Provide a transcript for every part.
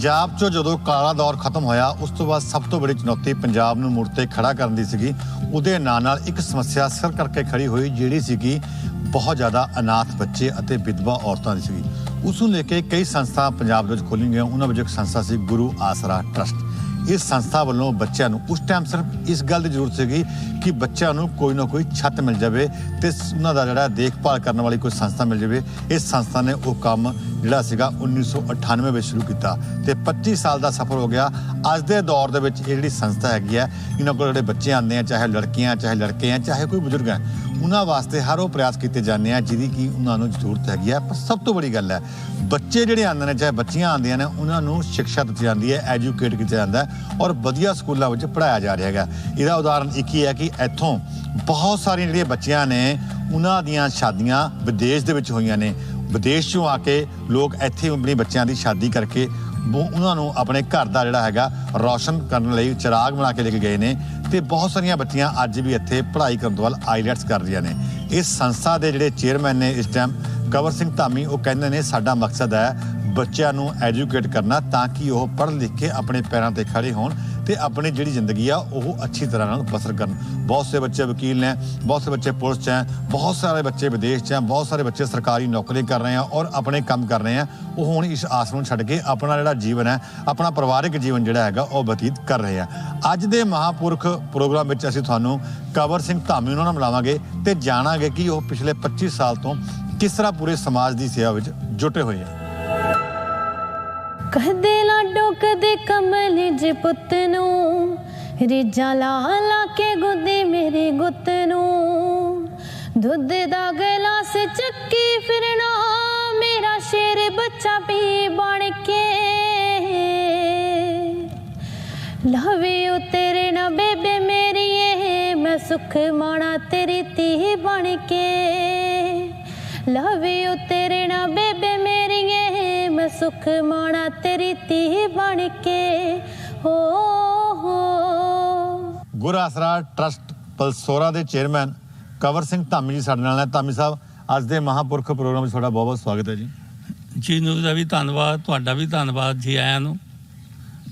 ਪੰਜਾਬ 'ਚੋਂ ਜਦੋਂ ਕਾਲਾ ਦੌਰ ਖਤਮ ਹੋਇਆ, ਉਸ ਤੋਂ ਬਾਅਦ ਸਭ ਤੋਂ ਵੱਡੀ ਚੁਣੌਤੀ ਪੰਜਾਬ ਨੂੰ ਮੁੜ ਤੇ ਖੜਾ ਕਰਨ ਦੀ ਸੀਗੀ। ਉਹਦੇ ਨਾਲ ਨਾਲ ਇੱਕ ਸਮੱਸਿਆ ਸਿਰ ਕਰਕੇ ਖੜੀ ਹੋਈ, ਜਿਹੜੀ ਸੀਗੀ ਬਹੁਤ ਜ਼ਿਆਦਾ ਅਨਾਥ ਬੱਚੇ ਅਤੇ ਵਿਧਵਾ ਔਰਤਾਂ ਦੀ ਸੀਗੀ। ਉਸ ਨੂੰ ਲੈ ਕੇ ਕਈ ਸੰਸਥਾ ਪੰਜਾਬ ਵਿੱਚ ਖੋਲ੍ਹੀਆਂ ਗਈਆਂ। ਉਹਨਾਂ ਵਿੱਚੋਂ ਇੱਕ ਸੰਸਥਾ ਸੀ ਗੁਰੂ ਆਸਰਾ ਟਰਸਟ। ਇਸ ਸੰਸਥਾ ਵੱਲੋਂ ਬੱਚਿਆਂ ਨੂੰ ਉਸ ਟਾਈਮ ਸਿਰਫ ਇਸ ਗੱਲ ਦੀ ਜ਼ਰੂਰਤ ਸੀਗੀ ਕਿ ਬੱਚਿਆਂ ਨੂੰ ਕੋਈ ਨਾ ਕੋਈ ਛੱਤ ਮਿਲ ਜਾਵੇ ਤੇ ਉਹਨਾਂ ਦਾ ਜਿਹੜਾ ਦੇਖਭਾਲ ਕਰਨ ਵਾਲੀ ਕੋਈ ਸੰਸਥਾ ਮਿਲ ਜਾਵੇ। ਇਸ ਸੰਸਥਾ ਨੇ ਉਹ ਕੰਮ ਜਿਹੜਾ ਸੀਗਾ 1998 ਵਿੱਚ ਸ਼ੁਰੂ ਕੀਤਾ ਤੇ 25 ਸਾਲ ਦਾ ਸਫ਼ਰ ਹੋ ਗਿਆ। ਅੱਜ ਦੇ ਦੌਰ ਦੇ ਵਿੱਚ ਇਹ ਜਿਹੜੀ ਸੰਸਥਾ ਹੈਗੀ ਹੈ, ਇਹਨਾਂ ਕੋਲ ਜਿਹੜੇ ਬੱਚੇ ਆਉਂਦੇ ਆ, ਚਾਹੇ ਲੜਕੀਆਂ, ਚਾਹੇ ਲੜਕੇ ਆ, ਚਾਹੇ ਕੋਈ ਬਜ਼ੁਰਗ ਹੈ ਉਹਨਾਂ ਵਾਸਤੇ ਹਰ ਉਹ ਪ੍ਰਯਾਸ ਕੀਤੇ ਜਾਂਦੇ ਆ ਜਿਹਦੀ ਕੀ ਉਹਨਾਂ ਨੂੰ ਜ਼ਰੂਰਤ ਹੈਗੀ ਹੈ। ਪਰ ਸਭ ਤੋਂ ਵੱਡੀ ਗੱਲ ਹੈ ਬੱਚੇ ਜਿਹੜੇ ਆਉਂਦੇ ਨੇ, ਚਾਹੇ ਬੱਚੀਆਂ ਆਉਂਦੀਆਂ ਨੇ, ਉਹਨਾਂ ਨੂੰ ਸਿੱਖਿਆ ਦਿੱਤੀ ਜਾਂਦੀ ਹੈ ਐਜੂਕੇਟ ਕੀਤਾ ਜਾਂਦਾ ਔਰ ਵਧੀਆ ਸਕੂਲਾਂ ਵਿੱਚ ਪੜਾਇਆ ਜਾ ਰਿਹਾ ਹੈਗਾ। ਇਹਦਾ ਉਦਾਹਰਨ ਇੱਕ ਹੀ ਹੈ ਕਿ ਇੱਥੋਂ ਬਹੁਤ ਸਾਰੀਆਂ ਜਿਹੜੀਆਂ ਬੱਚੀਆਂ ਨੇ, ਉਹਨਾਂ ਦੀਆਂ ਸ਼ਾਦੀਆਂ ਵਿਦੇਸ਼ ਦੇ ਵਿੱਚ ਹੋਈਆਂ ਨੇ। ਵਿਦੇਸ਼ ਚੋਂ ਆ ਕੇ ਲੋਕ ਇੱਥੇ ਆਪਣੀ ਬੱਚਿਆਂ ਦੀ ਸ਼ਾਦੀ ਕਰਕੇ ਉਹ- ਉਹਨਾਂ ਨੂੰ ਆਪਣੇ ਘਰ ਦਾ ਜਿਹੜਾ ਹੈਗਾ ਰੌਸ਼ਨ ਕਰਨ ਲਈ ਚਿਰਾਗ ਬਣਾ ਕੇ ਲੈ ਕੇ ਗਏ ਨੇ ਤੇ ਬਹੁਤ ਸਾਰੀਆਂ ਬੱਚੀਆਂ ਅੱਜ ਵੀ ਇੱਥੇ ਪੜ੍ਹਾਈ ਕਰਨ ਤੋਂ ਬਾਅਦ ਆਈਲੈਟਸ ਕਰ ਰਹੀਆਂ ਨੇ। ਇਸ ਸੰਸਥਾ ਦੇ ਜਿਹੜੇ ਚੇਅਰਮੈਨ ਨੇ ਇਸ ਟਾਈਮ ਕਵਰ ਸਿੰਘ ਧਾਮੀ, ਉਹ ਕਹਿੰਦੇ ਨੇ, ਸਾਡਾ ਮਕਸਦ ਹੈ ਬੱਚਿਆਂ ਨੂੰ ਐਜੂਕੇਟ ਕਰਨਾ ਤਾਂ ਕਿ ਉਹ ਪੜ੍ਹ ਲਿਖ ਕੇ ਆਪਣੇ ਪੈਰਾਂ ਤੇ ਖੜੇ ਹੋਣ ਤੇ ਆਪਣੀ ਜਿਹੜੀ ਜ਼ਿੰਦਗੀ ਆ, ਉਹ ਅੱਛੀ ਤਰ੍ਹਾਂ ਨਾਲ ਬਸਰ ਕਰਨ। ਬਹੁਤ ਸੇ ਬੱਚੇ ਵਕੀਲ ਨੇ, ਬਹੁਤ ਸੇ ਬੱਚੇ ਪੁਲਿਸ 'ਚ ਹੈ, ਬਹੁਤ ਸਾਰੇ ਬੱਚੇ ਵਿਦੇਸ਼ 'ਚ ਹੈ, ਬਹੁਤ ਸਾਰੇ ਬੱਚੇ ਸਰਕਾਰੀ ਨੌਕਰੀ ਕਰ ਰਹੇ ਆ ਔਰ ਆਪਣੇ ਕੰਮ ਕਰ ਰਹੇ ਆ। ਉਹ ਹੁਣ ਇਸ ਆਸ ਨੂੰ ਛੱਡ ਕੇ ਆਪਣਾ ਜਿਹੜਾ ਜੀਵਨ ਹੈ, ਆਪਣਾ ਪਰਿਵਾਰਕ ਜੀਵਨ ਜਿਹੜਾ ਹੈਗਾ, ਉਹ ਬਤੀਤ ਕਰ ਰਹੇ ਆ। ਅੱਜ ਦੇ ਮਹਾਪੁਰਖ ਪ੍ਰੋਗਰਾਮ ਵਿੱਚ ਅਸੀਂ ਤੁਹਾਨੂੰ ਕਵਰ ਸਿੰਘ ਧਾਮੀ ਉਹਨਾਂ ਨਾਲ ਮਿਲਾਵਾਂਗੇ ਤੇ ਜਾਣਾਂਗੇ ਕਿ ਉਹ ਪਿਛਲੇ 25 ਸਾਲ ਤੋਂ ਕਿਸ ਤਰ੍ਹਾਂ ਪੂਰੇ ਸਮਾਜ ਦੀ ਸੇਵਾ ਵਿੱਚ ਜੁਟੇ ਹੋਏ ਆ? ਕਹਦੇ ਲਾਡੋ ਕਦੇ ਕਮਲ ਜੇ ਪੁੱਤ ਨੂੰ ਰਿਜਾ ਲਾ ਲਾ ਕੇ ਗੁੱਦੀ ਮੇਰੀ ਗੁੱਤ ਨੂੰ। ਦੁੱਧ ਦਾ ਗਲਾਸ ਚੱਕੀ ਫਿਰਨਾ, ਮੇਰਾ ਸ਼ੇਰ ਬੱਚਾ ਵੀ ਬਣ ਕੇ। ਲਵੇ ਉਹ ਤੇਰੇ ਨਾ ਬੇਬੇ ਮੇਰੀ ਮੇਰੀਏ, ਮੈਂ ਸੁਖ ਮਾਣਾ ਤੇਰੀ ਧੀ ਬਣ ਕੇ। ਲਵੇ ਉਹ ਤੇਰੇ ਨਾ ਬੇਬੇ ਮੇਰੀਏ ਮੈਂ ਸੁਖ ਮਾਣਾ ਤੇਰੀ ਧੀ ਬਣ ਕੇ। ਹੋ ਹੋ। ਗੁਰ ਆਸਰਾ ਟਰਸਟ ਪਲਸੋਰਾ ਦੇ ਚੇਅਰਮੈਨ ਕਵਰ ਸਿੰਘ ਧਾਮੀ ਜੀ ਸਾਡੇ ਨਾਲ ਨੇ। ਧਾਮੀ ਸਾਹਿਬ ਅੱਜ ਦੇ ਮਹਾਪੁਰਖ ਪ੍ਰੋਗਰਾਮ ਵਿੱਚ ਤੁਹਾਡਾ ਬਹੁਤ ਬਹੁਤ ਸਵਾਗਤ ਹੈ ਜੀ। ਜੀ ਨੂੰ ਦਾ ਵੀ ਧੰਨਵਾਦ ਤੁਹਾਡਾ ਵੀ ਧੰਨਵਾਦ ਜੀ ਆਇਆਂ ਨੂੰ।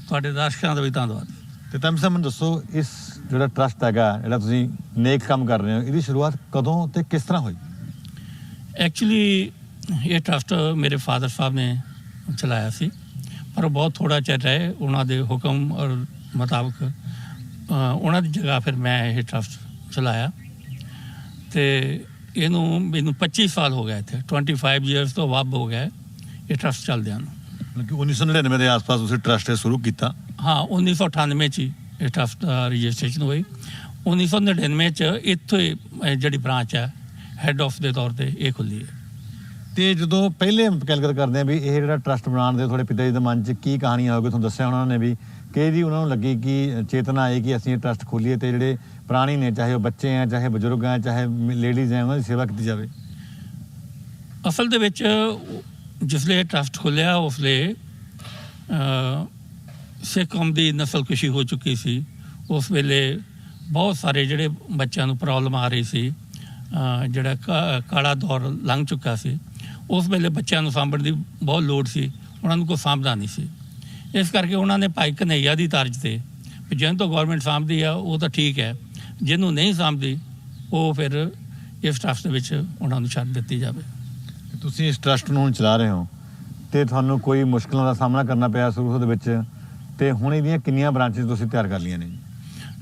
ਤੁਹਾਡੇ ਦਰਸ਼ਕਾਂ ਦਾ ਵੀ ਧੰਨਵਾਦ। ਤੇ ਧਾਮੀ ਸਾਹਿਬ ਮੈਨੂੰ ਦੱਸੋ ਇਸ ਜਿਹੜਾ ਟਰਸਟ ਹੈਗਾ ਜਿਹੜਾ ਤੁਸੀਂ ਨੇਕ ਕੰਮ ਕਰ ਰਹੇ ਹੋ ਇਹਦੀ ਸ਼ੁਰੂਆਤ ਕਦੋਂ ਤੇ ਕਿਸ ਤਰ੍ਹਾਂ ਹੋਈ? ਐਕਚੁਅਲੀ ਇਹ ਟਰਸਟ ਮੇਰੇ ਫਾਦਰ ਸਾਹਿਬ ਨੇ ਚਲਾਇਆ ਸੀ ਪਰ ਉਹ ਬਹੁਤ ਥੋੜਾ ਚਿਰ ਰਹੇ ਉਹਨਾਂ ਦੇ ਹੁਕਮ ਔਰ ਮੁਤਾਬਕ ਉਹਨਾਂ ਦੀ ਜਗ੍ਹਾ ਫਿਰ ਮੈਂ ਇਹ ਟਰਸਟ ਚਲਾਇਆ। ਤੇ ਇਹਨੂੰ ਮੈਨੂੰ 25 ਸਾਲ ਹੋ ਗਏ ਇੱਥੇ 25 ਇਅਰਸ ਤੋਂ ਵੱਧ ਹੋ ਗਏ ਇਹ ਟਰਸਟ ਚੱਲਦਿਆਂ ਨੂੰ। ਕਿ 1999 ਦੇ ਆਸ-ਪਾਸ ਤੁਸੀਂ ਟਰਸਟ ਸ਼ੁਰੂ ਕੀਤਾ। ਹਾਂ 1998 ਚ ਇਹ ਟਰਸਟ ਰਜਿਸਟ੍ਰੇਸ਼ਨ ਹੋਈ। 1999 ਚ ਇੱਥੇ ਜਿਹੜੀ ਬ੍ਰਾਂਚ ਹੈ ਹੈੱਡ ਆਫ ਦੇ ਤੌਰ ਤੇ ਇਹ ਖੁੱਲੀ ਹੈ। ਤੇ ਜਦੋਂ ਪਹਿਲੇ ਕੈਲਕੂਲੇਟ ਕਰਦੇ ਆ ਵੀ ਇਹ ਜਿਹੜਾ ਟਰਸਟ ਬਣਾਉਣ ਦੇ ਤੁਹਾਡੇ ਪਿਤਾ ਜੀ ਦੇ ਮਨ 'ਚ ਕੀ ਕਹਾਣੀਆਂ ਹੋਵੇ ਤੁਹਾਨੂੰ ਦੱਸਿਆ ਉਹਨਾਂ ਨੇ ਵੀ ਕਿ ਜੀ ਉਹਨਾਂ ਨੂੰ ਲੱਗੀ ਕਿ ਚੇਤਨਾ ਆਈ ਕਿ ਅਸੀਂ ਇਹ ਟਰਸਟ ਖੋਲੀਏ ਤੇ ਜਿਹੜੇ ਪ੍ਰਾਣੀ ਨੇ ਚਾਹੇ ਉਹ ਬੱਚੇ ਆ ਚਾਹੇ ਬਜ਼ੁਰਗ ਆ ਚਾਹੇ ਲੇਡੀਜ਼ ਆ ਉਹਨਾਂ ਦੀ ਸੇਵਾ ਕੀਤੀ ਜਾਵੇ। ਅਸਲ ਦੇ ਵਿੱਚ ਜਿਸਲੇ ਟਰਸਟ ਖੁੱਲਿਆ ਉਸਲੇ ਸਿੱਖ ਕੌਮ ਦੀ ਨਸਲਕੁਸ਼ੀ ਹੋ ਚੁੱਕੀ ਸੀ। ਉਸ ਵੇਲੇ ਬਹੁਤ ਸਾਰੇ ਜਿਹੜੇ ਬੱਚਿਆਂ ਨੂੰ ਪ੍ਰੋਬਲਮ ਆ ਰਹੀ ਸੀ ਜਿਹੜਾ ਕਾਲਾ ਦੌਰ ਲੰਘ ਚੁੱਕਾ ਸੀ ਉਸ ਵੇਲੇ ਬੱਚਿਆਂ ਨੂੰ ਸਾਂਭਣ ਦੀ ਬਹੁਤ ਲੋੜ ਸੀ ਉਹਨਾਂ ਨੂੰ ਕੋਈ ਸਾਂਭਦਾ ਨਹੀਂ ਸੀ। ਇਸ ਕਰਕੇ ਉਹਨਾਂ ਨੇ ਭਾਈ ਕਨਈਆ ਦੀ ਤਰਜ਼ ਤੇ ਜਿਹਨੂੰ ਤੋਂ ਗਵਰਨਮੈਂਟ ਸਾਂਭਦੀ ਆ ਉਹ ਤਾਂ ਠੀਕ ਹੈ ਜਿਹਨੂੰ ਨਹੀਂ ਸਾਂਭਦੀ ਉਹ ਫਿਰ ਇਸ ਟਰਸਟ ਦੇ ਵਿੱਚ ਉਹਨਾਂ ਨੂੰ ਛੱਡ ਦਿੱਤੀ ਜਾਵੇ। ਤੁਸੀਂ ਇਸ ਟਰਸਟ ਨੂੰ ਚਲਾ ਰਹੇ ਹੋ ਤੇ ਤੁਹਾਨੂੰ ਕੋਈ ਮੁਸ਼ਕਲਾਂ ਦਾ ਸਾਹਮਣਾ ਕਰਨਾ ਪਿਆ ਸ਼ੁਰੂ ਦੇ ਵਿੱਚ ਤੇ ਹੁਣ ਇਹਦੀਆਂ ਕਿੰਨੀਆਂ ਬ੍ਰਾਂਚਸ ਤੁਸੀਂ ਤਿਆਰ ਕਰ ਲਈਆਂ ਨੇ?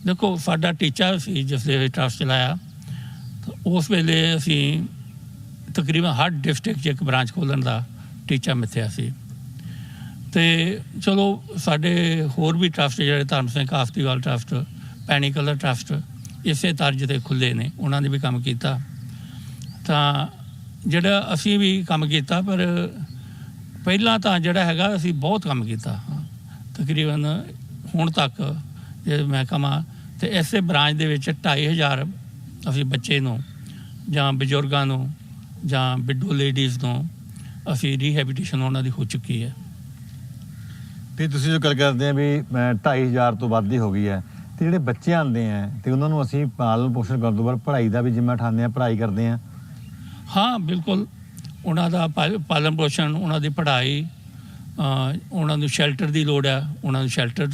ਦੇਖੋ ਸਾਡਾ ਟੀਚਾ ਸੀ ਜਿਸ ਦੇ ਟਰਸਟ ਚਲਾਇਆ ਉਸ ਵੇਲੇ ਅਸੀਂ ਤਕਰੀਬਨ ਹਰ ਡਿਸਟ੍ਰਿਕਟ 'ਚ ਇੱਕ ਬ੍ਰਾਂਚ ਖੋਲ੍ਹਣ ਦਾ ਟੀਚਾ ਮਿੱਥਿਆ ਸੀ। ਤੇ ਚਲੋ ਸਾਡੇ ਹੋਰ ਵੀ ਟਰਸਟ ਜਿਹੜੇ ਧਰਮ ਸਿੰਘ ਕਾਫਤੀਵਾਲ ਟਰਸਟ, ਪੈਣੀ ਕਲਰ ਟਰਸਟ ਇਸੇ ਤਰਜ ਤੇ ਖੁੱਲੇ ਨੇ, ਉਹਨਾਂ ਨੇ ਵੀ ਕੰਮ ਕੀਤਾ। ਤਾਂ ਜਿਹੜਾ ਅਸੀਂ ਵੀ ਕੰਮ ਕੀਤਾ, ਪਰ ਪਹਿਲਾਂ ਤਾਂ ਜਿਹੜਾ ਹੈਗਾ ਅਸੀਂ ਬਹੁਤ ਕੰਮ ਕੀਤਾ। ਤਕਰੀਬਨ ਹੁਣ ਤੱਕ ਜੇ ਮੈਂ ਕਹਾਂ ਤੇ ਐਸੇ ਬ੍ਰਾਂਚ ਦੇ ਵਿੱਚ 2500 ਅਸੀਂ ਬੱਚੇ ਨੂੰ ਜਾਂ ਬਜ਼ੁਰਗਾਂ ਨੂੰ ਜਾਂ ਵਿਡੋ ਲੇਡੀਜ਼ ਨੂੰ ਅਸੀਂ ਰੀਹੈਬਿਟੇਸ਼ਨ ਉਹਨਾਂ ਦੀ ਹੋ ਚੁੱਕੀ ਹੈ। ਤੇ ਤੁਸੀਂ ਜੋ ਗੱਲ ਕਰਦੇ ਆ ਵੀ 2500 ਤੋਂ ਵੱਧ ਹੀ ਹੋ ਗਈ ਹੈ ਤੇ ਜਿਹੜੇ ਬੱਚੇ ਆਉਂਦੇ ਆ ਤੇ ਉਹਨਾਂ ਨੂੰ ਅਸੀਂ ਪਾਲਣ ਪੋਸ਼ਣ ਕਰਨ ਤੋਂ ਬਾਅਦ ਪੜ੍ਹਾਈ ਦਾ ਵੀ ਜਿੰਮਾ ਉਠਾਉਂਦੇ ਆ ਪੜ੍ਹਾਈ ਕਰਦੇ ਆ? ਹਾਂ ਬਿਲਕੁਲ। ਉਹਨਾਂ ਦਾ ਪਾਲਣ ਪੋਸ਼ਣ ਉਹਨਾਂ ਦੀ ਪੜ੍ਹਾਈ ਉਹਨਾਂ ਨੂੰ ਸ਼ੈਲਟਰ ਦੀ ਲੋੜ ਆ ਉਹਨਾਂ ਨੂੰ ਸ਼ੈਲਟਰ